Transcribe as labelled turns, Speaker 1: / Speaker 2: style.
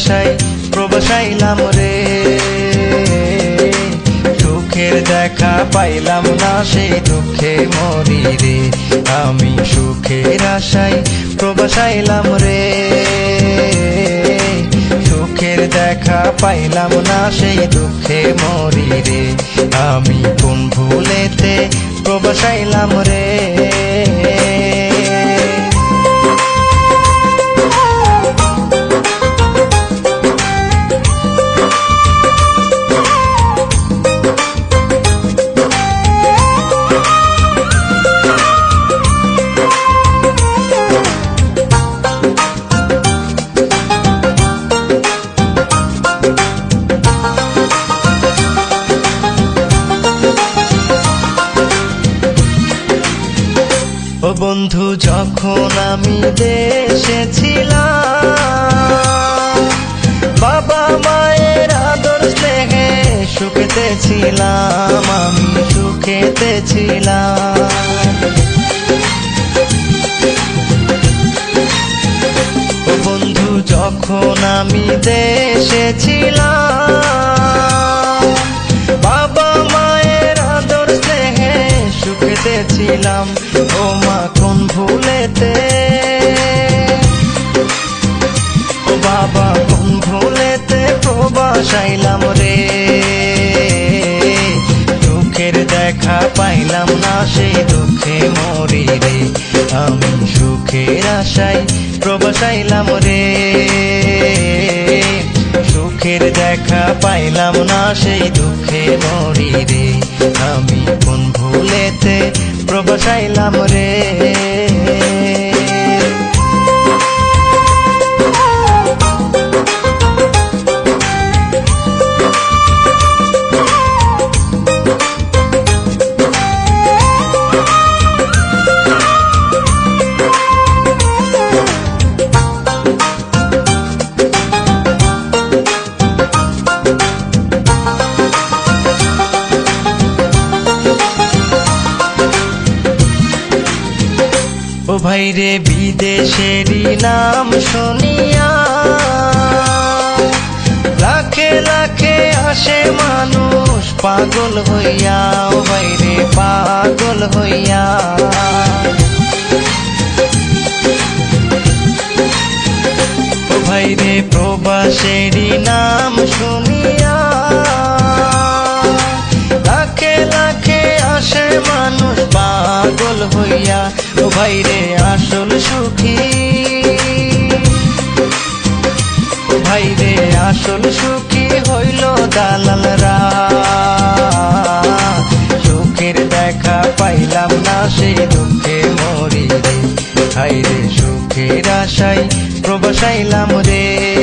Speaker 1: আশায় প্রবাসাইলাম রে। সুখের দেখা পাইলাম না সেই দুঃখে মরি রে। আমি সুখের আশায় প্রবাসাইলাম রে। সুখের দেখা পাইলাম না সেই দুঃখে মরি রে। আমি কোন ভুলেতে প্রবাসাইলাম রে। বন্ধু, যখন আমি দেশে ছিলাম, বাবা মায়ের আদর, স্নেহে সুখেতে ছিলাম, আমি সুখেতে ছিলাম। বন্ধু, যখন আমি দেশে ছিলাম, বাবা মায়ের আদর, স্নেহে সুখেতে ছিলাম, ও মা ভুলেতে। ও বাবা, কোন ভুলেতে প্রবাসাইলাম রে? দুঃখের দেখা পাইলাম না, সেই দুঃখে মরি রে। আমি সুখের আশায় প্রবাসাইলাম রে। সুখের দেখা পাইলাম না, সেই দুঃখে মরি রে। আমি কোন ভুলেতে প্রবাসাইলাম রে? ও ভাই রে বিদেশেরই নাম শুনিয়া লাখে লাখে আসে মানুষ, পাগল হইয়া, ও ভাই রে, পাগল হইয়া। ও ভাই রে প্রবাসেরই নাম শুনিয়া ও ভাই আসল সুখী। ভাইরে ভাই আসল সুখী হইল দালালরা। সুখের দেখা পাইলাম না সে দুঃখে মরি রে ভাইরে সুখের আশায় প্রবাসাইলাম রে।